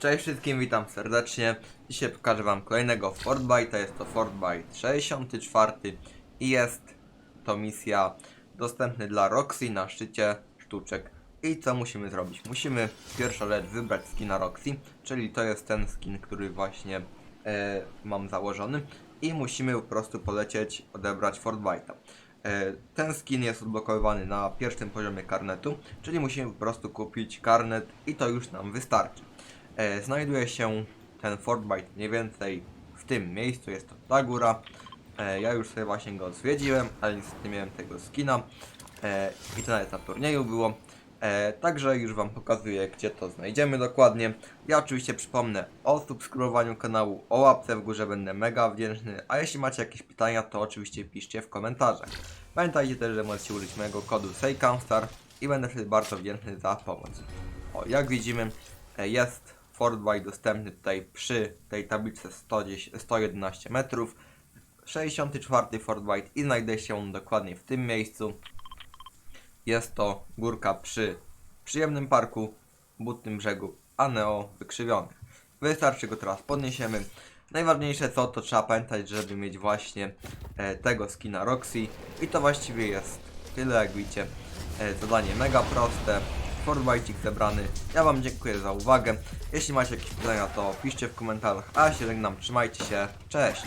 Cześć wszystkim, witam serdecznie. Dzisiaj pokażę wam kolejnego Fortbyte'a, jest to Fortbyte 64 i jest to misja dostępna dla Roxy na szczycie sztuczek. I co musimy zrobić? Musimy pierwsza rzecz wybrać skina Roxy, czyli to jest ten skin, który właśnie e, mam założony i musimy po prostu polecieć odebrać Fortbyte'a. E, Ten skin jest odblokowywany na pierwszym poziomie karnetu, czyli musimy po prostu kupić karnet i to już nam wystarczy. E, Znajduje się ten Fortbyte mniej więcej w tym miejscu, jest to ta góra. E, Ja już sobie właśnie go zwiedziłem, ale niestety nie miałem tego skina e, i to nawet na turnieju było. Także już Wam pokazuję, gdzie to znajdziemy dokładnie. Ja oczywiście przypomnę o subskrybowaniu kanału, o łapce w górze, będę mega wdzięczny. A jeśli macie jakieś pytania, to oczywiście piszcie w komentarzach. Pamiętajcie też, że możecie użyć mojego kodu SEJCAMSTAR i będę wtedy bardzo wdzięczny za pomoc. O, jak widzimy, jest Fortbyte dostępny tutaj przy tej tablicy 110, 111 metrów. 64 Fortbyte i znajduje się on dokładnie w tym miejscu. Jest to górka przy przyjemnym parku, butnym brzegu Aneo wykrzywionych. Wystarczy go teraz podniesiemy. Najważniejsze co, to trzeba pamiętać, żeby mieć właśnie e, tego skina Roxy. I to właściwie jest tyle, jak widzicie. E, zadanie mega proste. Fortbycik zebrany. Ja Wam dziękuję za uwagę. Jeśli macie jakieś pytania, to piszcie w komentarzach. A ja się żegnam, trzymajcie się. Cześć!